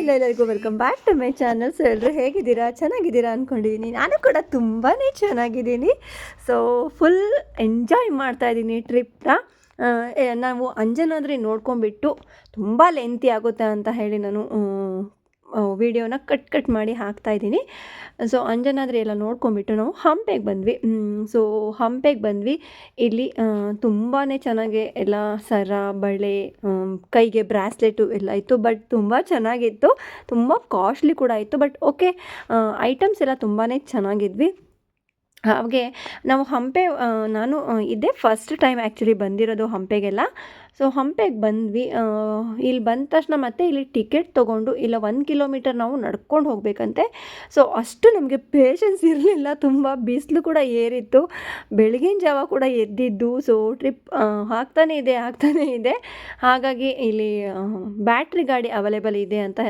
ಇಲ್ಲ ಎಲ್ಲರಿಗೂ welcome back to my channel so ಎಲ್ಲರೂ ಹೇಗಿದ್ದೀರಾ? ಚೆನ್ನಾಗಿದ್ದೀರಾ ಅಂದ್ಕೊಂಡಿದ್ದೀನಿ ನಾನು ಕೂಡ ತುಂಬಾ ಚೆನ್ನಾಗಿದ್ದೀನಿ. ಸೊ ಫುಲ್ ಎಂಜಾಯ್ ಮಾಡ್ತಾ ಇದ್ದೀನಿ ಟ್ರಿಪ್ನ ನಾವು ಅಂಜನಾದ್ರಿ ನೋಡ್ಕೊಂಡ್ಬಿಟ್ಟು ತುಂಬ ಲೆಂತಿ ಆಗುತ್ತೆ ಅಂತ ಹೇಳಿ ನಾನು ವಿಡಿಯೋನ ಕಟ್ ಕಟ್ ಮಾಡಿ ಹಾಕ್ತಾ ಇದ್ದೀನಿ. ಸೊ ಅಂಜನಾದ್ರಿ ಎಲ್ಲ ನೋಡ್ಕೊಂಬಿಟ್ಟು ನಾವು ಹಂಪೆಗೆ ಬಂದ್ವಿ. ಸೊ ಹಂಪೆಗೆ ಬಂದ್ವಿ. ಇಲ್ಲಿ ತುಂಬಾ ಚೆನ್ನಾಗಿ ಎಲ್ಲ ಸರ, ಬಳೆ ಕೈಗೆ ಬ್ರಾಸ್ಲೆಟು ಎಲ್ಲ ಇತ್ತು ಬಟ್ ತುಂಬ ಚೆನ್ನಾಗಿತ್ತು. ತುಂಬ ಕಾಸ್ಟ್ಲಿ ಕೂಡ ಇತ್ತು ಬಟ್ ಓಕೆ ಐಟಮ್ಸ್ ಎಲ್ಲ ತುಂಬಾ ಚೆನ್ನಾಗಿದ್ವಿ. ಹಾಗೆ, ನಾವು ಹಂಪೆ ನಾನು ಇದೇ ಫಸ್ಟ್ ಟೈಮ್ ಆ್ಯಕ್ಚುಲಿ ಬಂದಿರೋದು ಹಂಪೆಗೆಲ್ಲ. ಸೊ ಹಂಪೆಗೆ ಬಂದ್ವಿ ಇಲ್ಲಿ ಬಂದ ತಕ್ಷಣ ಮತ್ತೆ ಇಲ್ಲಿ ಟಿಕೆಟ್ ತೊಗೊಂಡು ಇಲ್ಲ ಒಂದು ಕಿಲೋಮೀಟರ್ ನಾವು ನಡ್ಕೊಂಡು ಹೋಗಬೇಕಂತೆ. ಸೊ ಅಷ್ಟು ನಮಗೆ ಪೇಷನ್ಸ್ ಇರಲಿಲ್ಲ, ತುಂಬ ಬಿಸಿಲು ಕೂಡ ಏರಿತ್ತು, ಬೆಳಗಿನ ಜಾವ ಕೂಡ ಎದ್ದಿದ್ದು. ಸೊ ಟ್ರಿಪ್ ಆಗ್ತಾನೇ ಇದೆ ಆಗ್ತಾನೇ ಇದೆ. ಹಾಗಾಗಿ ಇಲ್ಲಿ ಬ್ಯಾಟ್ರಿ ಗಾಡಿ ಅವೈಲೇಬಲ್ ಇದೆ ಅಂತ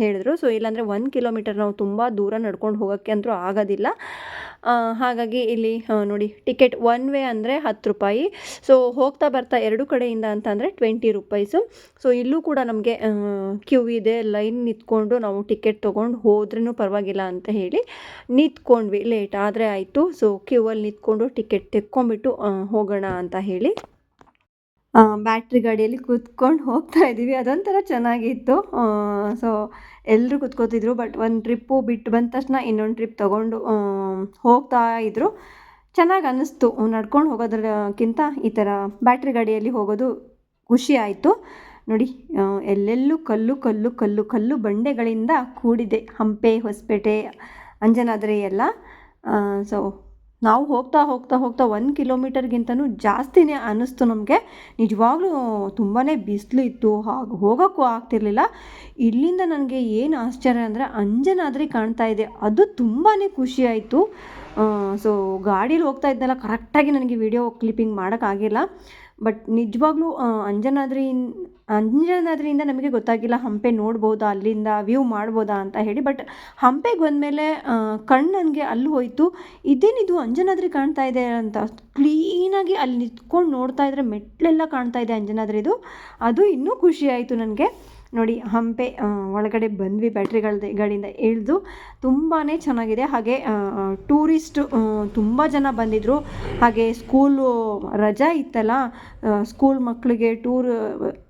ಹೇಳಿದ್ರು. ಸೊ ಇಲ್ಲಾಂದರೆ ಒಂದು ಕಿಲೋಮೀಟರ್ ನಾವು ತುಂಬ ದೂರ ನಡ್ಕೊಂಡು ಹೋಗೋಕ್ಕೆ ಅಂತೂ ಆಗೋದಿಲ್ಲ. ಹಾಗಾಗಿ ಇಲ್ಲಿ ನೋಡಿ ಟಿಕೆಟ್ ಒನ್ ವೇ ಅಂದರೆ ಹತ್ತು ರೂಪಾಯಿ. ಸೊ ಹೋಗ್ತಾ ಬರ್ತಾ ಎರಡು ಕಡೆಯಿಂದ ಅಂತ ಅಂದರೆ ಟ್ವೆಂಟಿ ರುಪೀಸು ಸೊ ಇಲ್ಲೂ ಕೂಡ ನಮಗೆ ಕ್ಯೂ ಇದೆ ಲೈನ್ ನಿಂತ್ಕೊಂಡು ನಾವು ಟಿಕೆಟ್ ತೊಗೊಂಡು ಹೋದ್ರೂ ಪರವಾಗಿಲ್ಲ ಅಂತ ಹೇಳಿ ನಿಂತ್ಕೊಂಡ್ವಿ. ಲೇಟ್ ಆದರೆ ಆಯಿತು. ಸೊ ಕ್ಯೂವಲ್ಲಿ ನಿಂತ್ಕೊಂಡು ಟಿಕೆಟ್ ತೆಕ್ಕೊಂಬಿಟ್ಟು ಹೋಗೋಣ ಅಂತ ಹೇಳಿ ಬ್ಯಾಟ್ರಿ ಗಾಡಿಯಲ್ಲಿ ಕೂತ್ಕೊಂಡು ಹೋಗ್ತಾ ಇದ್ದೀವಿ. ಅದೊಂಥರ ಚೆನ್ನಾಗಿತ್ತು. ಸೊ ಎಲ್ಲರೂ ಕೂತ್ಕೋತಿದ್ರು ಬಟ್ ಒಂದು ಟ್ರಿಪ್ಪು ಬಿಟ್ಟು ಬಂದ ತಕ್ಷಣ ಇನ್ನೊಂದು ಟ್ರಿಪ್ ತೊಗೊಂಡು ಹೋಗ್ತಾ ಇದ್ರು. ಚೆನ್ನಾಗಿ ಅನ್ನಿಸ್ತು. ನಡ್ಕೊಂಡು ಹೋಗೋದ್ರಕ್ಕಿಂತ ಈ ಥರ ಬ್ಯಾಟ್ರಿ ಗಾಡಿಯಲ್ಲಿ ಹೋಗೋದು ಖುಷಿ ಆಯಿತು. ನೋಡಿ ಎಲ್ಲೆಲ್ಲೂ ಕಲ್ಲು ಕಲ್ಲು ಕಲ್ಲು ಕಲ್ಲು ಬಂಡೆಗಳಿಂದ ಕೂಡಿದೆ. ಹಂಪೆ, ಹೊಸಪೇಟೆ, ಅಂಜನಾದ್ರಿ ಎಲ್ಲ. ಸೊ ನಾವು ಹೋಗ್ತಾ ಹೋಗ್ತಾ ಹೋಗ್ತಾ ಒಂದು ಕಿಲೋಮೀಟರ್ಗಿಂತನೂ ಜಾಸ್ತಿನೇ ಅನ್ನಿಸ್ತು ನಮಗೆ. ನಿಜವಾಗ್ಲೂ ತುಂಬಾ ಬಿಸಿಲು ಇತ್ತು. ಹಾಗೆ ಹೋಗೋಕ್ಕೂ ಆಗ್ತಿರ್ಲಿಲ್ಲ. ಇಲ್ಲಿಂದ ನನಗೆ ಏನು ಆಶ್ಚರ್ಯ ಅಂದರೆ ಅಂಜನಾದ್ರಿ ಕಾಣ್ತಾ ಇದೆ. ಅದು ತುಂಬಾ ಖುಷಿಯಾಯಿತು ಸೊ ಗಾಡೀಲಿ ಹೋಗ್ತಾ ಇದ್ದೆಲ್ಲ ಕರೆಕ್ಟಾಗಿ ನನಗೆ ವಿಡಿಯೋ ಕ್ಲಿಪ್ಪಿಂಗ್ ಮಾಡೋಕ್ಕಾಗಿಲ್ಲ ಬಟ್ ನಿಜವಾಗ್ಲೂ ಅಂಜನಾದ್ರಿ ಅಂಜನಾದ್ರಿಯಿಂದ ನಮಗೆ ಗೊತ್ತಾಗಿಲ್ಲ, ಹಂಪೆ ನೋಡ್ಬೋದಾ, ಅಲ್ಲಿಂದ ವ್ಯೂ ಮಾಡ್ಬೋದಾ ಅಂತ ಹೇಳಿ. ಬಟ್ ಹಂಪೆಗೆ ಬಂದಮೇಲೆ ಕಣ್ಣು ನನಗೆ ಅಲ್ಲಿ ಹೋಯಿತು. ಇದೇನಿದು ಅಂಜನಾದ್ರಿ ಕಾಣ್ತಾ ಇದೆ ಅಂತ ಕ್ಲೀನಾಗಿ ಅಲ್ಲಿ ನಿಂತ್ಕೊಂಡು ನೋಡ್ತಾ ಇದ್ರೆ ಮೆಟ್ಲೆಲ್ಲ ಕಾಣ್ತಾ ಇದೆ ಅಂಜನಾದ್ರಿದು. ಅದು ಇನ್ನೂ ಖುಷಿಯಾಯಿತು ನನಗೆ. ನೋಡಿ, ಹಂಪೆ ಒಳಗಡೆ ಬಂದ್ವಿ ಬ್ಯಾಟ್ರಿಗಳ ಗಾಡಿಯಿಂದ ಇಳಿದು ತುಂಬಾ ಚೆನ್ನಾಗಿದೆ. ಹಾಗೆ ಟೂರಿಸ್ಟ್ ತುಂಬ ಜನ ಬಂದಿದ್ದರು ಹಾಗೆ ಸ್ಕೂಲು ರಜಾ ಇತ್ತಲ್ಲ ಸ್ಕೂಲ್ ಮಕ್ಕಳಿಗೆ ಟೂರ್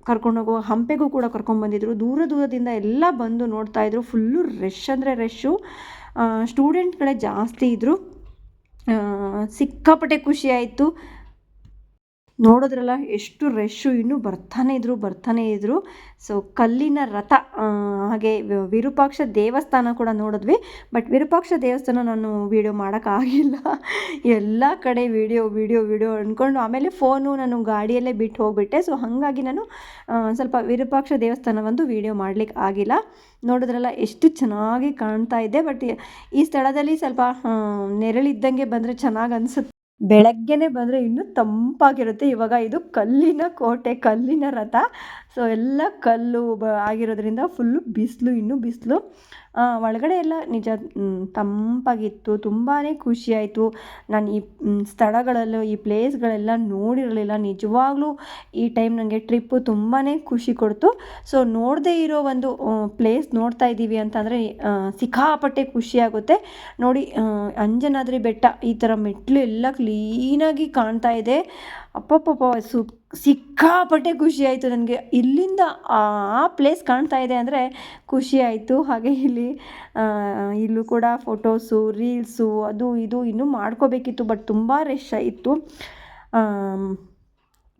ಕರ್ಕೊಂಡು ಹೋಗುವ ಹಂಪೆಗೂ ಕೂಡ ಕರ್ಕೊಂಡ್ಬಂದಿದ್ರು ದೂರ ದೂರದಿಂದ ಎಲ್ಲ ಬಂದು ನೋಡ್ತಾಯಿದ್ರು ಫುಲ್ಲು ರಶ್ ಅಂದರೆ ರಶ್ಶು. ಸ್ಟೂಡೆಂಟ್ಗಳೇ ಜಾಸ್ತಿ ಇದ್ದರು ಸಿಕ್ಕಾಪಟ್ಟೆ ಖುಷಿ ಆಯಿತು. ನೋಡಿದ್ರಲ್ಲ ಎಷ್ಟು ರಶ್ಶು ಇನ್ನೂ ಬರ್ತಾನೆ ಇದ್ರು ಬರ್ತಾನೆ ಇದ್ರು. ಸೊ ಕಲ್ಲಿನ ರಥ ಹಾಗೆ ವಿರೂಪಾಕ್ಷ ದೇವಸ್ಥಾನ ಕೂಡ ನೋಡಿದ್ವಿ. ಬಟ್ ವಿರೂಪಾಕ್ಷ ದೇವಸ್ಥಾನ ನಾನು ವೀಡಿಯೋ ಮಾಡೋಕ್ಕಾಗಿಲ್ಲ ಎಲ್ಲ ಕಡೆ ವೀಡಿಯೋ ವೀಡಿಯೋ ವೀಡಿಯೋ ಅಂದ್ಕೊಂಡು ಆಮೇಲೆ ಫೋನು ನಾನು ಗಾಡಿಯಲ್ಲೇ ಬಿಟ್ಟು ಹೋಗ್ಬಿಟ್ಟೆ. ಸೊ ಹಾಗಾಗಿ ನಾನು ಸ್ವಲ್ಪ ವಿರೂಪಾಕ್ಷ ದೇವಸ್ಥಾನವಂದು ವೀಡಿಯೋ ಮಾಡಲಿಕ್ಕೆ ಆಗಿಲ್ಲ. ನೋಡಿದ್ರಲ್ಲ ಎಷ್ಟು ಚೆನ್ನಾಗಿ ಕಾಣ್ತಾ ಇದೆ. ಬಟ್ ಈ ಸ್ಥಳದಲ್ಲಿ ಸ್ವಲ್ಪ ನೆರಳಿದ್ದಂಗೆ ಬಂದರೆ ಚೆನ್ನಾಗಿ ಅನಿಸುತ್ತೆ. ಬೆಳಗ್ಗೆನೆ ಬಂದರೆ ಇನ್ನೂ ತಂಪಾಗಿರುತ್ತೆ. ಇವಾಗ ಇದು ಕಲ್ಲಿನ ಕೋಟೆ, ಕಲ್ಲಿನ ರಥ. ಸೊ ಎಲ್ಲ ಕಲ್ಲು ಆಗಿರೋದ್ರಿಂದ ಫುಲ್ಲು ಬಿಸಿಲು, ಇನ್ನೂ ಬಿಸಿಲು. ಒಳಗಡೆ ಎಲ್ಲ ನಿಜ ತಂಪಾಗಿತ್ತು ತುಂಬಾ ಖುಷಿಯಾಯಿತು. ನಾನು ಈ ಸ್ಥಳಗಳಲ್ಲೂ, ಈ ಪ್ಲೇಸ್ಗಳೆಲ್ಲ ನೋಡಿರಲಿಲ್ಲ. ನಿಜವಾಗ್ಲೂ ಈ ಟೈಮ್ ನನಗೆ ಟ್ರಿಪ್ಪು ತುಂಬಾ ಖುಷಿ ಕೊಡ್ತು. ಸೊ, ನೋಡದೇ ಇರೋ ಒಂದು ಪ್ಲೇಸ್ ನೋಡ್ತಾ ಇದ್ದೀವಿ ಅಂತಂದರೆ ಸಿಕ್ಕಾಪಟ್ಟೆ ಖುಷಿಯಾಗುತ್ತೆ ನೋಡಿ ಅಂಜನಾದ್ರಿ ಬೆಟ್ಟ ಈ ಥರ ಮೆಟ್ಲು ಎಲ್ಲ ಕ್ಲೀನಾಗಿ ಕಾಣ್ತಾ ಇದೆ. ಅಪ್ಪಪ್ಪಪ್ಪ ಸು ಸಿಕ್ಕಾಪಟ್ಟೆ ಖುಷಿ ಆಯಿತು ನನಗೆ. ಇಲ್ಲಿಂದ ಆ ಪ್ಲೇಸ್ ಕಾಣ್ತಾ ಇದೆ ಅಂದರೆ ಖುಷಿ ಆಯಿತು. ಹಾಗೆ ಇಲ್ಲಿ ಇಲ್ಲೂ ಕೂಡ ಫೋಟೋಸು ರೀಲ್ಸು ಅದು ಇದು ಇನ್ನೂ ಮಾಡ್ಕೋಬೇಕಿತ್ತು ಬಟ್ ತುಂಬ ರಶ್ ಇತ್ತು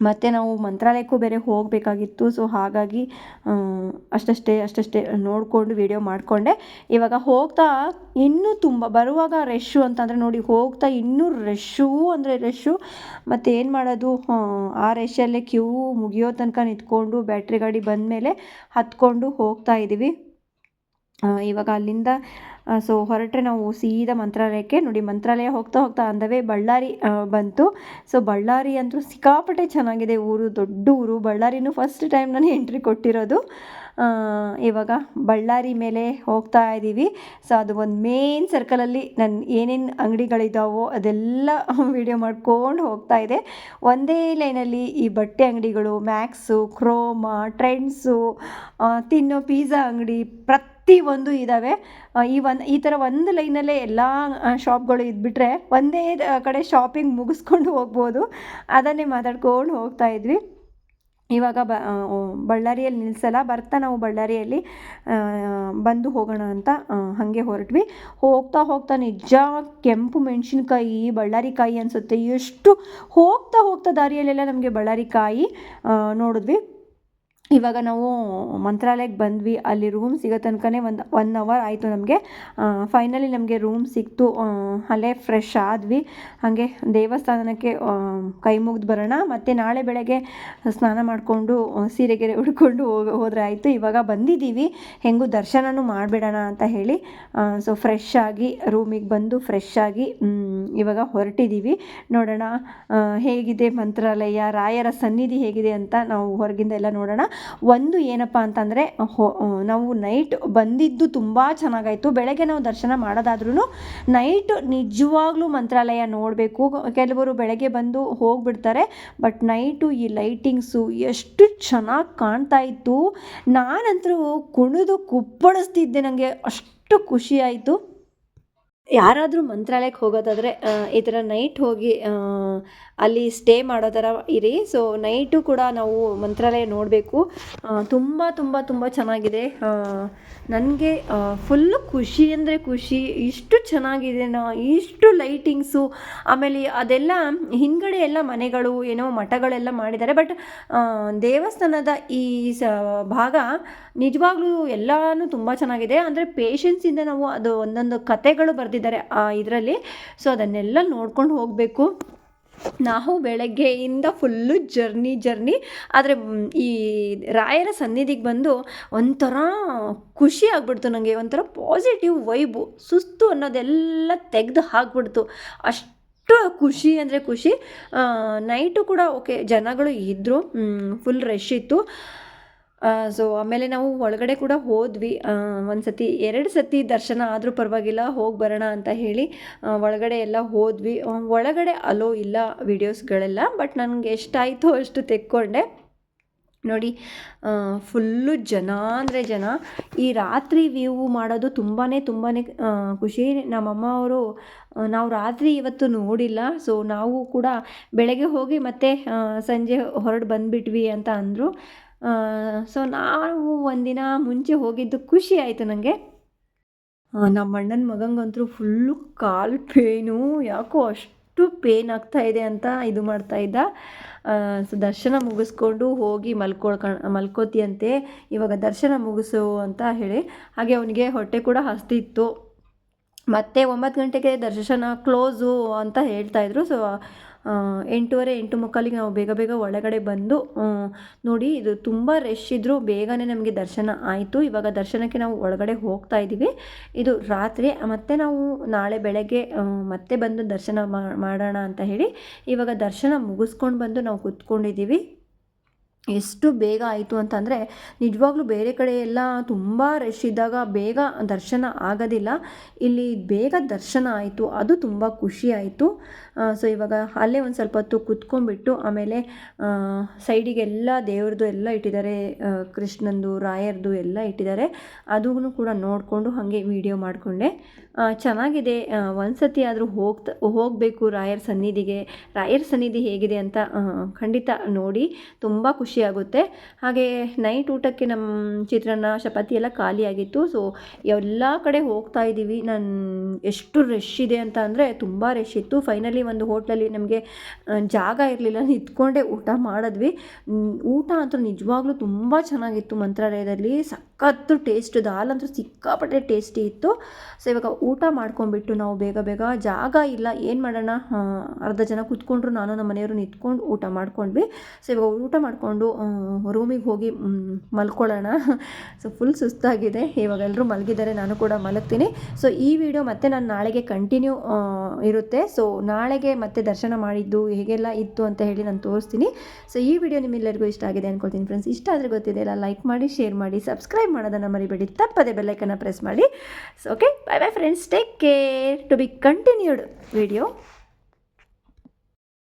ಮತ್ತು ನಾವು ಮಂತ್ರಾಲಯಕ್ಕೂ ಬೇರೆ ಹೋಗಬೇಕಾಗಿತ್ತು. ಸೊ ಹಾಗಾಗಿ ಅಷ್ಟಷ್ಟೇ ಅಷ್ಟಷ್ಟೇ ನೋಡಿಕೊಂಡು ವೀಡಿಯೋ ಮಾಡಿಕೊಂಡೆ. ಇವಾಗ ಹೋಗ್ತಾ ಇನ್ನೂ ತುಂಬ ಬರುವಾಗ ರಶ್ಶು ಅಂತಂದರೆ ನೋಡಿ ಹೋಗ್ತಾ ಇನ್ನೂ ರಶ್ಶು ಅಂದರೆ ರಶ್ಶು ಮತ್ತು ಏನು ಮಾಡೋದು? ಆ, ರಶ್ಶಲ್ಲೇ ಕ್ಯೂ ಮುಗಿಯೋ ತನಕ ನಿಂತ್ಕೊಂಡು ಬ್ಯಾಟ್ರಿ ಗಾಡಿ ಬಂದಮೇಲೆ ಹತ್ಕೊಂಡು ಹೋಗ್ತಾ ಇದ್ದೀವಿ. ಇವಾಗ ಅಲ್ಲಿಂದ ಸೊ ಹೊರಟ್ರೆ ನಾವು ಸೀದಾ ಮಂತ್ರಾಲಯಕ್ಕೆ ನೋಡಿ, ಮಂತ್ರಾಲಯ ಹೋಗ್ತಾ ಹೋಗ್ತಾ ಅಂದವೇ ಬಳ್ಳಾರಿ ಬಂತು. ಸೊ ಬಳ್ಳಾರಿ ಅಂತೂ ಸಿಕ್ಕಾಪಟ್ಟೆ ಚೆನ್ನಾಗಿದೆ ಊರು, ದೊಡ್ಡ ಊರು. ಬಳ್ಳಾರಿನೂ ಫಸ್ಟ್ ಟೈಮ್ ನಾನು ಎಂಟ್ರಿ ಕೊಟ್ಟಿರೋದು. ಇವಾಗ ಬಳ್ಳಾರಿ ಮೇಲೆ ಹೋಗ್ತಾ ಇದ್ದೀವಿ ಸೊ ಅದು ಒಂದು ಮೇನ್ ಸರ್ಕಲಲ್ಲಿ ನನ್ನ ಏನೇನು ಅಂಗಡಿಗಳಿದ್ದಾವೋ ಅದೆಲ್ಲ ವಿಡಿಯೋ ಮಾಡ್ಕೊಂಡು ಹೋಗ್ತಾ ಇದೆ. ಒಂದೇ ಲೈನಲ್ಲಿ ಈ ಬಟ್ಟೆ ಅಂಗಡಿಗಳು ಮ್ಯಾಕ್ಸು ಕ್ರೋಮಾ ಟ್ರೆಂಡ್ಸು ತಿನ್ನೋ ಪಿಜ್ಜಾ ಅಂಗಡಿ ಪ್ರತಿ ಒಂದು ಇದ್ದಾವೆ ಈ ಒಂದು, ಈ ಥರ ಒಂದು ಲೈನಲ್ಲೇ ಎಲ್ಲ ಶಾಪ್ಗಳು ಇದ್ಬಿಟ್ರೆ ಒಂದೇ ಕಡೆ ಶಾಪಿಂಗ್ ಮುಗಿಸ್ಕೊಂಡು ಹೋಗ್ಬೋದು. ಅದನ್ನೇ ಮಾತಾಡ್ಕೊಂಡು ಹೋಗ್ತಾ ಇದ್ವಿ. ಇವಾಗ ಬಳ್ಳಾರಿಯಲ್ಲಿ ನಿಲ್ಲಿಸಲ್ಲ ಬರ್ತಾ ನಾವು ಬಳ್ಳಾರಿಯಲ್ಲಿ ಬಂದು ಹೋಗೋಣ ಅಂತ ಹಾಗೆ ಹೊರಟ್ವಿ. ಹೋಗ್ತಾ ಹೋಗ್ತಾ ನಿಜ ಕೆಂಪು ಮೆಣಸಿನ್ಕಾಯಿ ಬಳ್ಳಾರಿ ಕಾಯಿ ಅನಿಸುತ್ತೆ. ಎಷ್ಟು ಹೋಗ್ತಾ ಹೋಗ್ತಾ ದಾರಿಯಲ್ಲೆಲ್ಲ ನಮಗೆ ಬಳ್ಳಾರಿ ಕಾಯಿ ನೋಡಿದ್ವಿ. ಇವಾಗ ನಾವು ಮಂತ್ರಾಲಯಕ್ಕೆ ಬಂದ್ವಿ, ಅಲ್ಲಿ ರೂಮ್ ಸಿಗೋ ತನಕನೇ ಒಂದು ಒನ್ ಅವರ್ ಆಯಿತು ನಮಗೆ. ಫೈನಲಿ ನಮಗೆ ರೂಮ್ ಸಿಕ್ತು. ಅಲ್ಲೇ ಫ್ರೆಶ್ ಆದ್ವಿ. ಹಾಗೆ ದೇವಸ್ಥಾನಕ್ಕೆ ಕೈ ಮುಗಿದು ಬರೋಣ. ಮತ್ತು ನಾಳೆ ಬೆಳಗ್ಗೆ ಸ್ನಾನ ಮಾಡಿಕೊಂಡು ಸೀರೆಗೆರೆ ಉಡ್ಕೊಂಡು ಹೋದ್ರೆ ಹೋದರೆ ಆಯಿತು. ಇವಾಗ ಬಂದಿದ್ದೀವಿ. ಹೆಂಗೂ ದರ್ಶನನೂ ಮಾಡಿಬಿಡೋಣ ಅಂತ ಹೇಳಿ. ಸೊ ಫ್ರೆಶ್ ಆಗಿ ರೂಮಿಗೆ ಬಂದು ಫ್ರೆಶ್ ಆಗಿ ಇವಾಗ ಹೊರಟಿದ್ದೀವಿ. ನೋಡೋಣ ಹೇಗಿದೆ ಮಂತ್ರಾಲಯ, ರಾಯರ ಸನ್ನಿಧಿ ಹೇಗಿದೆ ಅಂತ ನಾವು ಹೊರಗಿಂದ ಎಲ್ಲ ನೋಡೋಣ. ಒಂದು ಏನಪ್ಪ ಅಂತಂದರೆ, ಹೊ ನಾವು ನೈಟ್ ಬಂದಿದ್ದು ತುಂಬ ಚೆನ್ನಾಗಾಯಿತು. ಬೆಳಗ್ಗೆ ನಾವು ದರ್ಶನ ಮಾಡೋದಾದ್ರೂ ನೈಟ್ ನಿಜವಾಗ್ಲೂ ಮಂತ್ರಾಲಯ ನೋಡಬೇಕು. ಕೆಲವರು ಬೆಳಗ್ಗೆ ಬಂದು ಹೋಗಿಬಿಡ್ತಾರೆ, ಬಟ್ ನೈಟು ಈ ಲೈಟಿಂಗ್ಸು ಎಷ್ಟು ಚೆನ್ನಾಗಿ ಕಾಣ್ತಾ ಇತ್ತು. ನಾನಂತರೂ ಕುಣಿದು ಕುಪ್ಪಳಿಸ್ತಿದ್ದೆ ನನಗೆ ಅಷ್ಟು ಖುಷಿ ಆಯಿತು. ಯಾರಾದರೂ ಮಂತ್ರಾಲಯಕ್ಕೆ ಹೋಗೋದಾದರೆ ಈ ಥರ ನೈಟ್ ಹೋಗಿ ಅಲ್ಲಿ ಸ್ಟೇ ಮಾಡೋ ಥರ ಇರಿ. ಸೊ ನೈಟು ಕೂಡ ನಾವು ಮಂತ್ರಾಲಯ ನೋಡಬೇಕು. ತುಂಬ ತುಂಬ ತುಂಬ ಚೆನ್ನಾಗಿದೆ. ನನಗೆ ಫುಲ್ಲು ಖುಷಿ ಅಂದರೆ ಖುಷಿ. ಇಷ್ಟು ಚೆನ್ನಾಗಿದೆ ನಾ, ಇಷ್ಟು ಲೈಟಿಂಗ್ಸು ಆಮೇಲೆ ಅದೆಲ್ಲ, ಹಿಂದ್ಗಡೆ ಎಲ್ಲ ಮನೆಗಳು, ಏನೋ ಮಠಗಳೆಲ್ಲ ಮಾಡಿದ್ದಾರೆ. ಬಟ್ ದೇವಸ್ಥಾನದ ಈ ಸ, ಭಾಗ ನಿಜವಾಗ್ಲೂ ಎಲ್ಲನೂ ತುಂಬ ಚೆನ್ನಾಗಿದೆ. ಅಂದರೆ ಪೇಷನ್ಸಿಂದ ನಾವು ಅದು ಒಂದೊಂದು ಕತೆಗಳು ಬರೆದಿದ್ದಾರೆ ಆ ಇದರಲ್ಲಿ. ಸೊ ಅದನ್ನೆಲ್ಲ ನೋಡ್ಕೊಂಡು ಹೋಗಬೇಕು. ನಾವು ಬೆಳಗ್ಗೆಯಿಂದ ಫುಲ್ಲು ಜರ್ನಿ ಜರ್ನಿ ಆದರೆ ಈ ರಾಯರ ಸನ್ನಿಧಿಗೆ ಬಂದು ಒಂಥರ ಖುಷಿ ಆಗ್ಬಿಡ್ತು ನನಗೆ ಒಂಥರ ಪಾಸಿಟಿವ್ ವೈಬು ಸುಸ್ತು ಅನ್ನೋದೆಲ್ಲ ತೆಗೆದು ಹಾಕ್ಬಿಡ್ತು. ಅಷ್ಟು ಖುಷಿ ಅಂದರೆ ಖುಷಿ. ನೈಟು ಕೂಡ ಓಕೆ ಜನಗಳು ಇದ್ದರು ಫುಲ್ ರಶ್ ಇತ್ತು. ಸೊ ಆಮೇಲೆ ನಾವು ಒಳಗಡೆ ಕೂಡ ಹೋದ್ವಿ. ಒಂದು ಸತಿ ಎರಡು ಸತಿ ದರ್ಶನ ಆದರೂ ಪರವಾಗಿಲ್ಲ, ಹೋಗಿ ಬರೋಣ ಅಂತ ಹೇಳಿ ಒಳಗಡೆ ಎಲ್ಲ ಹೋದ್ವಿ. ಒಳಗಡೆ ಅಲೋ ಇಲ್ಲ ವಿಡಿಯೋಸ್ಗಳೆಲ್ಲ, ಬಟ್ ನನಗೆ ಎಷ್ಟಾಯಿತೋ ಅಷ್ಟು ತೆಕ್ಕೊಂಡೆ. ನೋಡಿ ಫುಲ್ಲು ಜನ, ಅಂದರೆ ಜನ, ಈ ರಾತ್ರಿ ವ್ಯೂ ಮಾಡೋದು ತುಂಬಾ ತುಂಬಾ ಖುಷಿ. ನಮ್ಮಮ್ಮ ಅವರು ನಾವು ರಾತ್ರಿ ಇವತ್ತು ನೋಡಿಲ್ಲ ಸೊ ನಾವು ಕೂಡ ಬೆಳಗ್ಗೆ ಹೋಗಿ ಮತ್ತೆ ಸಂಜೆ ಹೊರಡು ಬಂದುಬಿಟ್ವಿ ಅಂತ ಅಂದರು. ಸೊ ನಾವು ಒಂದಿನ ಮುಂಚೆ ಹೋಗಿದ್ದು ಖುಷಿ ಆಯಿತು ನನಗೆ ನಮ್ಮ ಅಣ್ಣನ ಮಗಂಗಂತೂ ಫುಲ್ಲು ಕಾಲು ಪೇನು ಯಾಕೋ ಅಷ್ಟು ಪೇನ್ ಆಗ್ತಾ ಇದೆ ಅಂತ ಇದು ಮಾಡ್ತಾ ಇದ್ದ. ಸೊ ದರ್ಶನ ಮುಗಿಸ್ಕೊಂಡು ಹೋಗಿ ಮಲ್ಕೊಳ್ಕ, ಮಲ್ಕೋತಿಯಂತೆ. ಇವಾಗ ದರ್ಶನ ಮುಗಿಸು ಅಂತ ಹೇಳಿ. ಹಾಗೆ ಅವನಿಗೆ ಹೊಟ್ಟೆ ಕೂಡ ಹಸ್ತಿತ್ತು ಮತ್ತೆ ಒಂಬತ್ತು ಗಂಟೆಗೆ ದರ್ಶನ ಕ್ಲೋಸು ಅಂತ ಹೇಳ್ತಾಯಿದ್ರು ಸೊ ಎಂಟೂವರೆ, ಎಂಟು ಮುಕ್ಕಾಲಿಗೆ ನಾವು ಬೇಗ ಬೇಗ ಒಳಗಡೆ ಬಂದು ನೋಡಿ ಇದು ತುಂಬ ರಶ್ ಇದ್ದರೂ ಬೇಗನೆ ನಮಗೆ ದರ್ಶನ ಆಯಿತು. ಇವಾಗ ದರ್ಶನಕ್ಕೆ ನಾವು ಒಳಗಡೆ ಹೋಗ್ತಾ ಇದ್ದೀವಿ. ಇದು ರಾತ್ರಿ, ಮತ್ತೆ ನಾವು ನಾಳೆ ಬೆಳಗ್ಗೆ ಮತ್ತೆ ಬಂದು ದರ್ಶನ ಮಾಡೋಣ ಅಂತ ಹೇಳಿ ಇವಾಗ ದರ್ಶನ ಮುಗಿಸ್ಕೊಂಡು ಬಂದು ನಾವು ಕೂತ್ಕೊಂಡಿದ್ದೀವಿ. ಎಷ್ಟು ಬೇಗ ಆಯಿತು ಅಂತಂದರೆ ನಿಜವಾಗ್ಲೂ ಬೇರೆ ಕಡೆ ಎಲ್ಲ ತುಂಬ ರಶ್ ಇದ್ದಾಗ ಬೇಗ ದರ್ಶನ ಆಗೋದಿಲ್ಲ. ಇಲ್ಲಿ ಬೇಗ ದರ್ಶನ ಆಯಿತು. ಅದು ತುಂಬ ಖುಷಿ ಆಯಿತು. ಸೊ ಇವಾಗ ಅಲ್ಲೇ ಒಂದು ಸ್ವಲ್ಪ ಹೊತ್ತು ಕುತ್ಕೊಂಡ್ಬಿಟ್ಟು ಆಮೇಲೆ ಸೈಡಿಗೆಲ್ಲ ದೇವ್ರದ್ದು ಎಲ್ಲ ಇಟ್ಟಿದ್ದಾರೆ ಕೃಷ್ಣಂದು, ರಾಯರ್ದು ಎಲ್ಲ ಇಟ್ಟಿದ್ದಾರೆ. ಅದೂ ಕೂಡ ನೋಡಿಕೊಂಡು ಹಾಗೆ ವಿಡಿಯೋ ಮಾಡಿಕೊಂಡೆ. ಚೆನ್ನಾಗಿದೆ. ಒಂದ್ಸತಿ ಆದರೂ ಹೋಗ್ತಾ, ಹೋಗಬೇಕು ರಾಯರ ಸನ್ನಿಧಿಗೆ. ರಾಯರ ಸನ್ನಿಧಿ ಹೇಗಿದೆ ಅಂತ ಖಂಡಿತ ನೋಡಿ ತುಂಬ ಖುಷಿಯಾಗುತ್ತೆ ಹಾಗೆ ನೈಟ್ ಊಟಕ್ಕೆ ನಮ್ಮ ಚಿತ್ರಾನ್ನ, ಚಪಾತಿ ಎಲ್ಲ ಖಾಲಿಯಾಗಿತ್ತು ಸೊ ಎಲ್ಲ ಕಡೆ ಹೋಗ್ತಾ ಇದ್ದೀವಿ. ನಾನು, ಎಷ್ಟು ರಶ್ ಇದೆ ಅಂತ ಅಂದರೆ ತುಂಬ ರಶ್ ಇತ್ತು. ಫೈನಲಿ ಒಂದು ಹೋಟ್ಲಲ್ಲಿ ನಮಗೆ ಜಾಗ ಇರಲಿಲ್ಲ. ನಿಂತ್ಕೊಂಡೇ ಊಟ ಮಾಡಿದ್ವಿ. ಊಟ ಅಂತೂ ನಿಜವಾಗ್ಲೂ ತುಂಬ ಚೆನ್ನಾಗಿತ್ತು ಮಂತ್ರಾಲಯದಲ್ಲಿ. ಸಖತ್ತು ಟೇಸ್ಟ್ ದಾಲ್ ಅಂತೂ ಸಿಕ್ಕಾಪಟ್ಟೆ ಟೇಸ್ಟಿ ಇತ್ತು. ಸೊ ಇವಾಗ ಊಟ ಮಾಡ್ಕೊಂಡ್ಬಿಟ್ಟು ನಾವು ಬೇಗ ಬೇಗ, ಜಾಗ ಇಲ್ಲ, ಏನು ಮಾಡೋಣ? ಅರ್ಧ ಜನ ಕೂತ್ಕೊಂಡ್ರು, ನಾನು ನಮ್ಮ ಮನೆಯವರು ನಿಂತ್ಕೊಂಡು ಊಟ ಮಾಡ್ಕೊಂಡ್ವಿ. ಸೊ ಇವಾಗ ಊಟ ಮಾಡಿಕೊಂಡು ರೂಮಿಗೆ ಹೋಗಿ ಮಲ್ಕೊಳ್ಳೋಣ. So full ಸುಸ್ತಾಗಿದೆ. ಇವಾಗ ಎಲ್ಲರೂ ಮಲಗಿದ್ದಾರೆ, ನಾನು ಕೂಡ ಮಲಗ್ತೀನಿ. ಸೊ ಈ ವಿಡಿಯೋ ಮತ್ತೆ ನಾನು ನಾಳೆಗೆ ಕಂಟಿನ್ಯೂ ಇರುತ್ತೆ. ಸೊ ನಾಳೆಗೆ ಮತ್ತೆ ದರ್ಶನ ಮಾಡಿದ್ದು ಹೇಗೆಲ್ಲ ಇತ್ತು ಅಂತ ಹೇಳಿ ನಾನು ತೋರಿಸ್ತೀನಿ. ಸೊ ಈ ವಿಡಿಯೋ ನಿಮ್ಮೆಲ್ಲರಿಗೂ ಇಷ್ಟ ಆಗಿದೆ ಅಂದ್ಕೊಳ್ತೀನಿ ಫ್ರೆಂಡ್ಸ್ ಇಷ್ಟ ಆದರೆ ಗೊತ್ತಿದೆ, ಎಲ್ಲ ಲೈಕ್ ಮಾಡಿ ಶೇರ್ ಮಾಡಿ ಸಬ್ಸ್ಕ್ರೈಬ್ ಮಾಡೋದನ್ನು ಮರಿಬೇಡಿ. ತಪ್ಪದೆ ಬೆಲ್ಲೈಕನ್ನು ಪ್ರೆಸ್ ಮಾಡಿ. So okay bye bye friends take care to be continued video